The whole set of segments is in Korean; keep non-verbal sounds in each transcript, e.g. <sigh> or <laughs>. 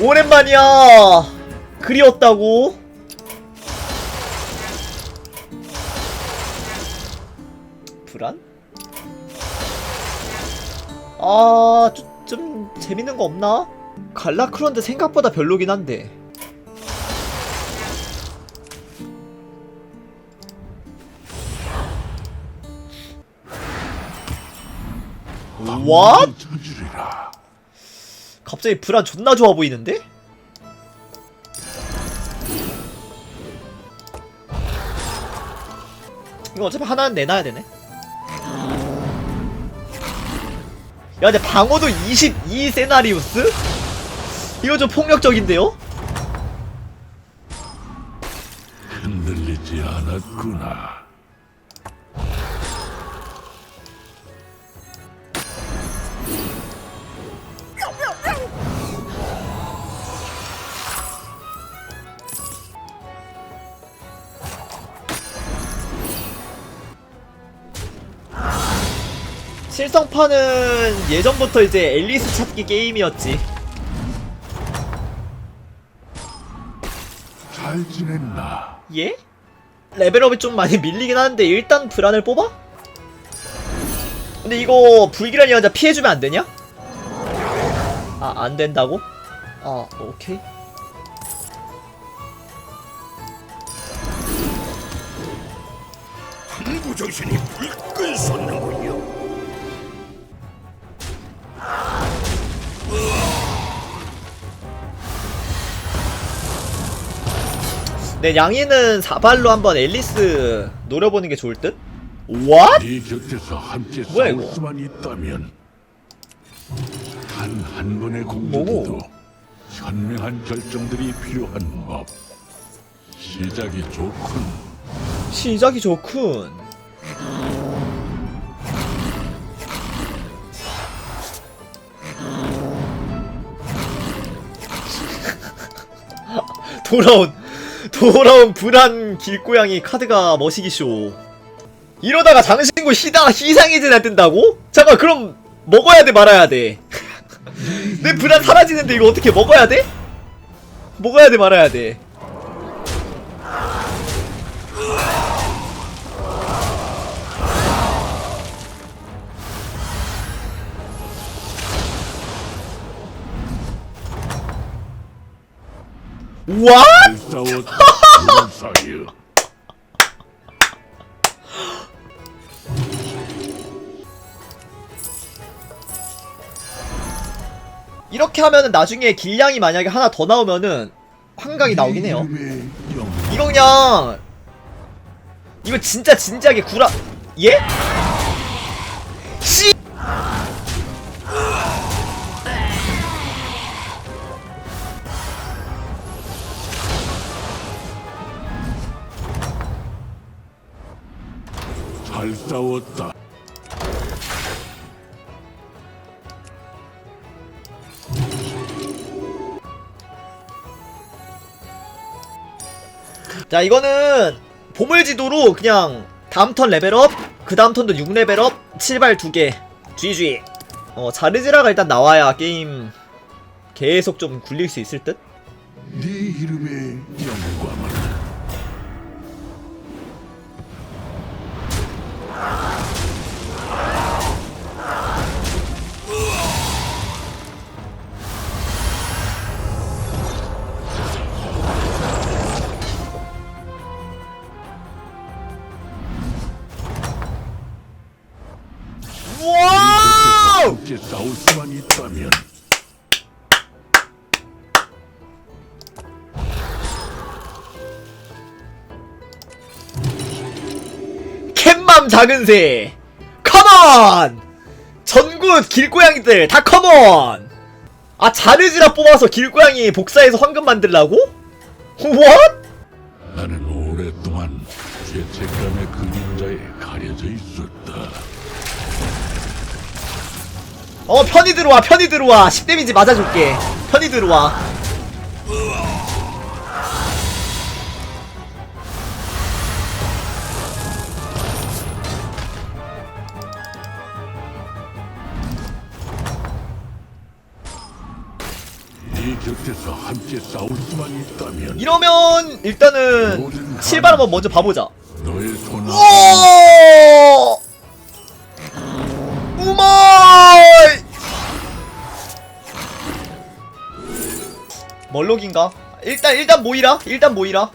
오랜만이야. 그리웠다고. 불안? 아, 좀, 좀 재밌는 거 없나? 갈라크론드 생각보다 별로긴 한데. What? 갑자기 불안 존나 좋아 보이는데? 이거 어차피 하나는 내놔야 되네. 야, 근데 방어도 22 세나리우스? 이거 좀 폭력적인데요? 흔들리지 않았구나. 실성파는 예전부터 이제 앨리스 찾기 게임이었지. 잘 지냈나? 예? 레벨업이 좀 많이 밀리긴 하는데 일단 불안을 뽑아? 근데 이거 불길한 여자 피해주면 안 되냐? 아, 안 된다고? 아, 오케이. 정신이 불끈 솟는군 네, 양이는 사발로 한번 앨리스 노려보는 게 좋을 듯? What? 네 곁에서 함께 뭐야, 싸울 이거? 수만 있다면 단 한 번의 뭐고? 공격에도 현명한 결정들이 필요한 법. 시작이 좋군. 시작이 좋군. <laughs> 돌아온 돌아온 불안 길고양이 카드가 머시기쇼. 이러다가 장신구 희다 희상해제나 뜬다고? 잠깐 그럼 먹어야 돼 말아야 돼. <laughs> 내 불안 사라지는데 이거 어떻게 먹어야 돼? 먹어야 돼 말아야 돼. What? 사이에 이렇게 하면은 나중에 길량이 만약에 하나 더 나오면은 환각이 나오긴 해요. 이거 그냥 이거 진짜 진지하게 구라 예? 잘 싸웠다. 자 이거는 보물지도로 그냥 다음 턴 레벨업 그 다음 턴도 6레벨업 7발 2개 GG 어 자르지라가 일단 나와야 게임 계속 좀 굴릴 수 있을 듯? 네 이름의 영광 함께 싸울 수만 있다면 캣맘 작은 새 컴온 전국 길고양이들 다 컴온 아 자르지라 뽑아서 길고양이 복사해서 황금 만들라고? What? 나는 오랫동안 죄책감의 그림자에 가려져 있었다. 어 편히 들어와 편히 들어와 10데미지 맞아줄게 편히 들어와 네네 곁에서 함께 싸울 수만 있다면 이러면 일단은 실발 한번 먼저 봐보자 너의 손 어! 오! 우마이! 멀록인가? 일단 일단 모이라. 일단 모이라.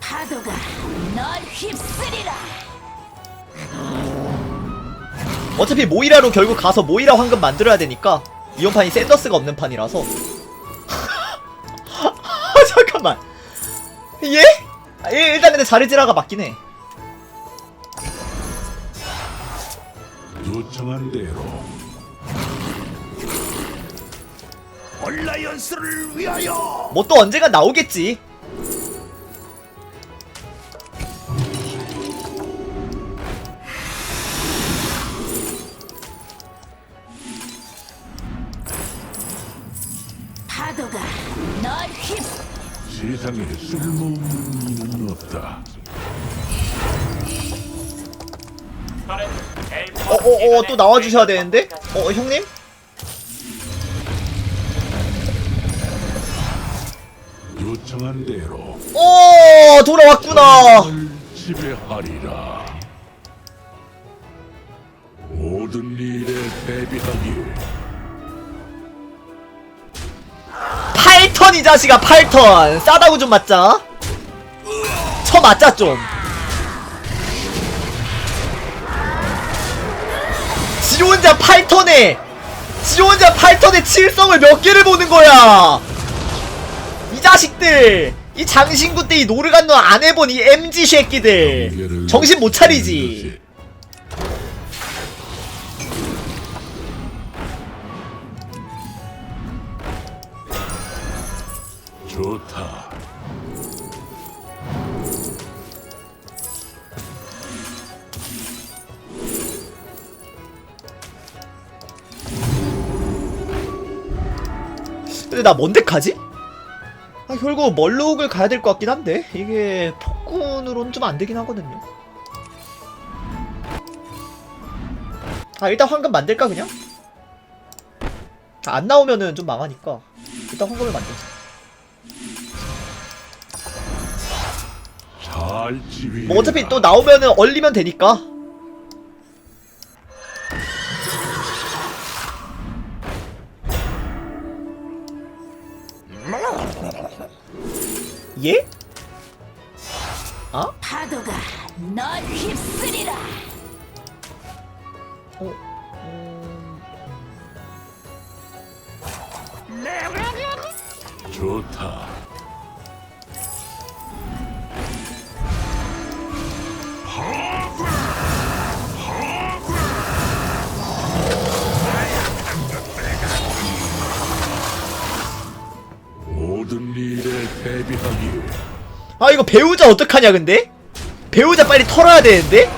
파도가 널 휩쓸리라. 어차피 모이라로 결국 가서 모이라 황금 만들어야 되니까 이번 판이 샌더스가 없는 판이라서. <laughs> 잠깐만. 예? 아, 예, 일단 근데 자르지라가 맞긴 해. 요청한 대로 얼라이언스를 위하여 뭐 또 언젠가 나오겠지. 파도가 널 휩. 세상에 쓸모없는 이는 없다. 어 어 어 또 나와주셔야 되는데? 어 형님? 요청한 대로 오 돌아왔구나. 널 지배하리라. 모든 일에 대비하길 8턴 이 자식아 8턴 싸다고 좀 맞자 쳐 맞자 좀 지 혼자 8턴에 지 혼자 8턴에 칠성을 몇 개를 보는 거야? 이 자식들 이 장신구 때 이 노르간노 안 해본 이 MG 새끼들. 정신 못 차리지 나 뭔데 가지? 아, 결국 멀록을 가야 될 것 같긴 한데 이게 폭군으로는 좀 안 되긴 하거든요. 아 일단 황금 만들까 그냥? 아, 안 나오면은 좀 망하니까 일단 황금을 만들자. 뭐 어차피 또 나오면은 얼리면 되니까. 예? 아? 파도가 널 휩쓸리라. 어? 음... 좋다. 아 이거 배우자 어떡하냐 근데? 배우자 빨리 털어야 되는데?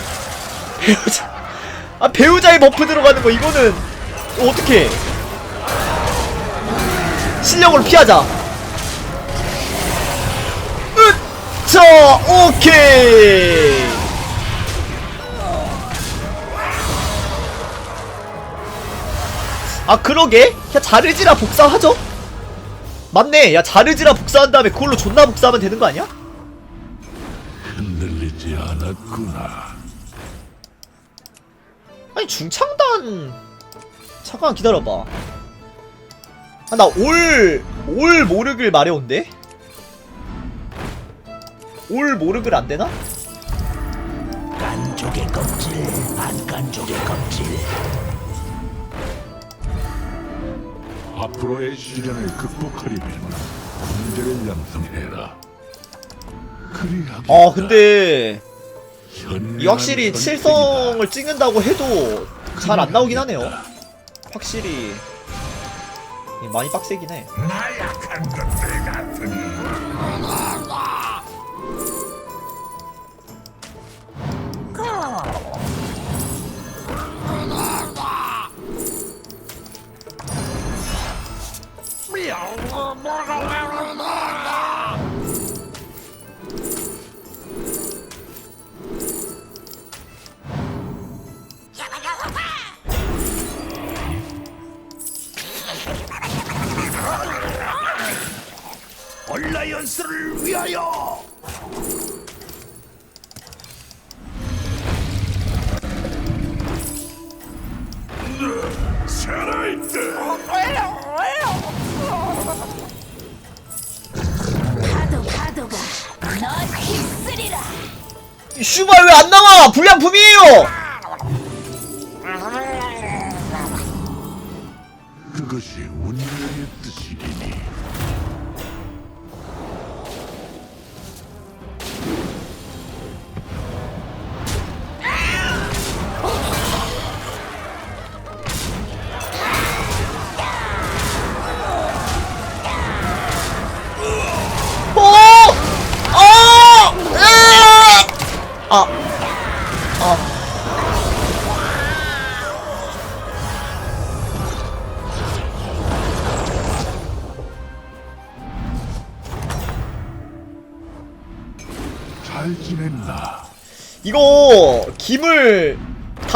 <laughs> 배우자 아 배우자의 버프 들어가는 거 이거는 어떻게 실력으로 피하자 으차 오케이 아 그러게 야 자르지라 복사하죠? 맞네 야 자르지라 복사한 다음에 그걸로 존나 복사하면 되는 거 아니야? 흔들리지 않았구나. 아니 중창단 잠깐 기다려봐 아, 나올올 모르길 마려운데 올 모르길 안되나? 깐족의 껍질 반깐족의 껍질 앞으로의 시련을 극복하려면 문제를 양성해라. 그리하기 아 근데 이 확실히 칠성을 찍는다고 해도 잘 안 나오긴 하네요. 확실히 많이 빡세긴 해. 나약한 것 얼라이언스를 위하여! 슈발 왜 안 나와? 불량품이에요. 그것이 운명의 뜻이리니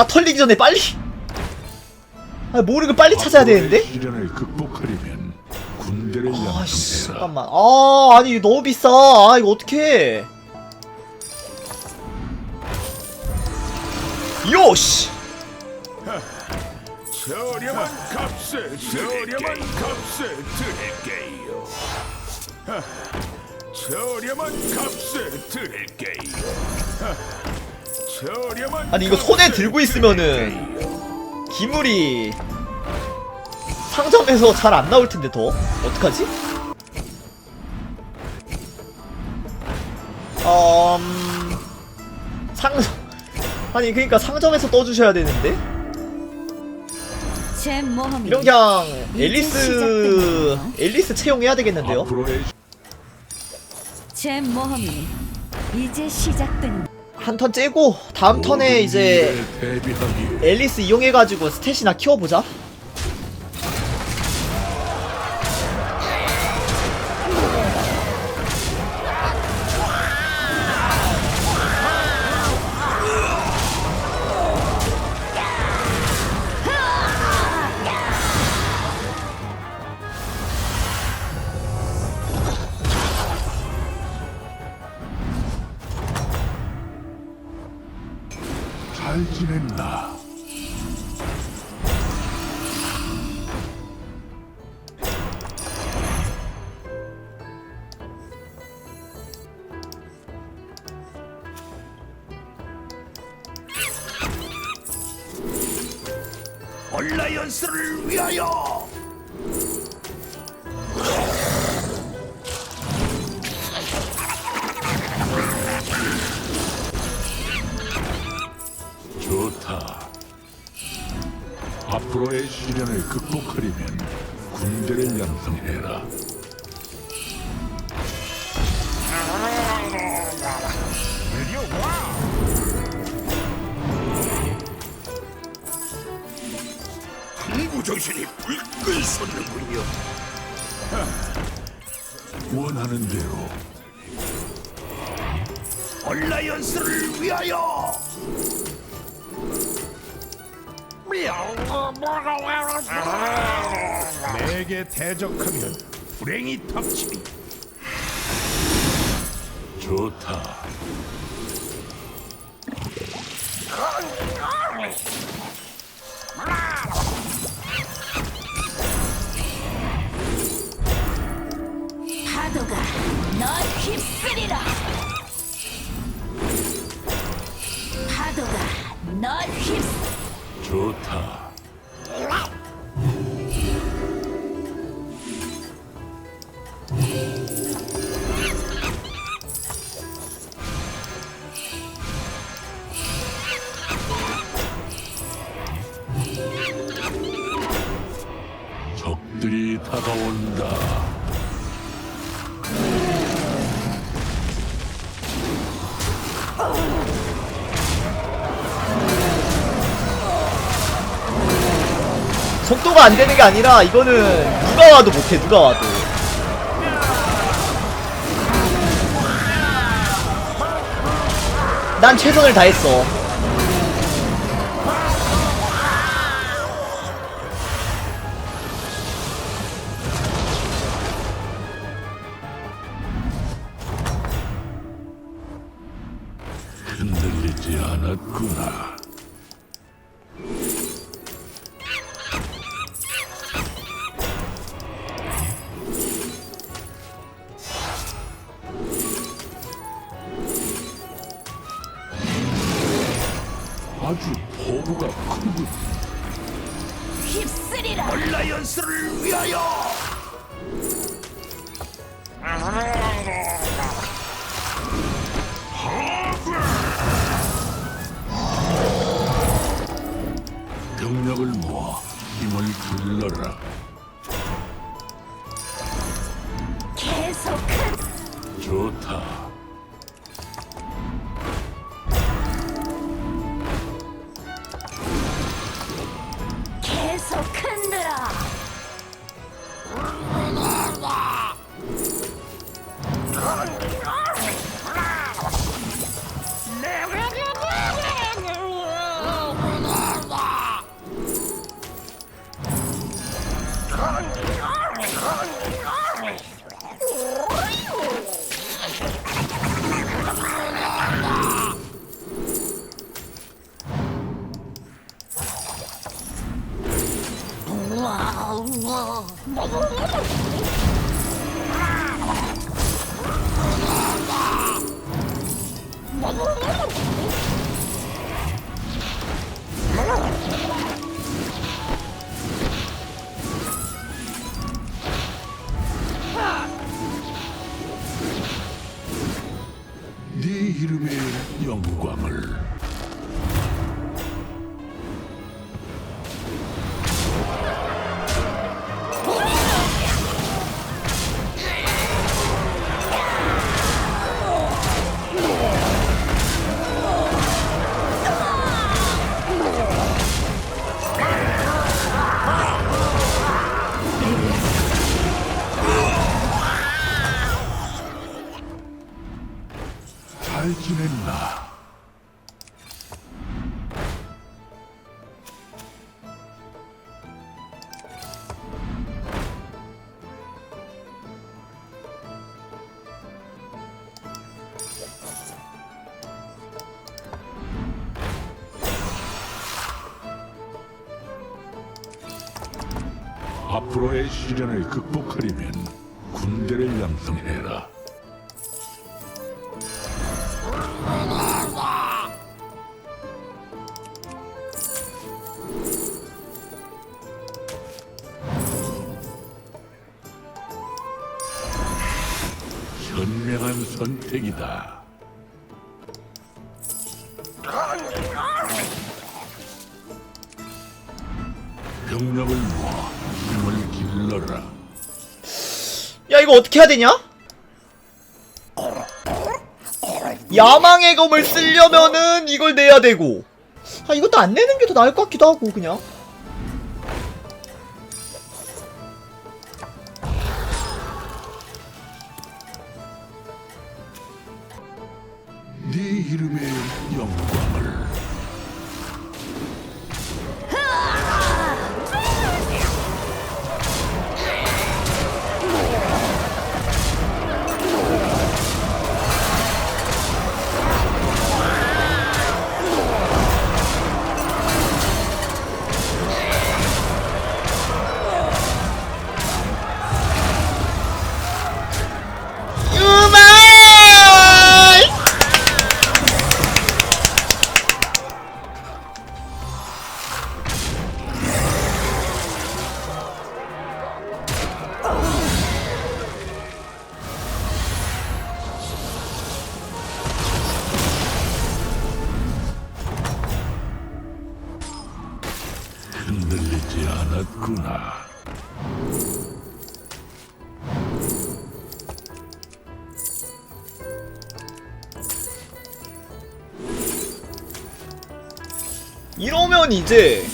다 털리기 전에 빨리. 아 모르고 빨리 찾아야 되는데? 시련을 극복하려면 군대를 아 씨 양성해라. 잠깐만. 아 아니 이거 너무 비싸. 아 이거 어떡해. 요시 저렴한 값에 저렴한 값에 드릴게요. 하, 저렴한 값에 드릴게요. 하, 아니 이거 손에 들고 있으면은. 기물이 상점에서 잘 안 나올 텐데 더 어떡하지? 음... 상점 아니 그니까 상점에서 떠주셔야 되는데 이런 그냥 앨리스. 앨리스 채용해야 되겠는데요? 제 모험이 이제 시작됩니다 한 턴 째고 다음 턴에 이제 앨리스 이용해가지고 스탯이나 키워보자 잘 지냈나? 항구 정신이 불끈 솟는군요. 원하는 대로. 얼라이언스를 위하여! 내게 대적하면 불행이 덮치니. 좋다. 파도가 널 휩쓸리라 속도가 안 되는 게 아니라 이거는 누가 와도 못해 누가 와도. 난 최선을 다했어 아주 포부가 크군. 휩쓸리라. 얼라이언스를 위하여 병력을 모아 힘을 길러라. 계속한 좋다. 시련을 극복하려면 군대를 양성해라. 현명한 선택이다. 병력을 모아 길러라. 야 이거 어떻게 해야 되냐? 야망의 검을 쓰려면은 이걸 내야 되고 아 이것도 안 내는 게 더 나을 것 같기도 하고 그냥 흔들리지 않았구나. 이러면 이제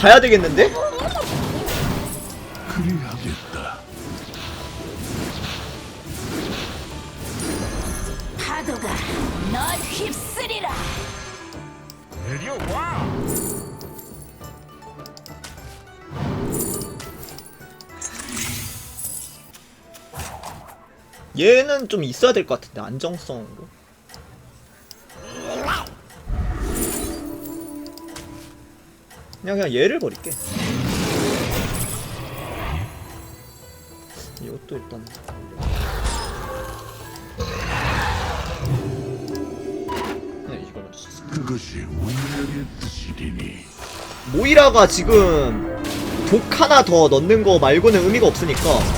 가야 되겠는데? 그리하겠다. 파도가 널 휩쓰리라. 내려 와. 얘는 좀 있어야 될 것 같은데 안정성으로. 그냥 그냥 얘를 버릴게. 이것도 일단 네 이걸 먼저 썼어 그것이 운명의 뜻이리니. 모이라가 지금 독 하나 더 넣는 거 말고는 의미가 없으니까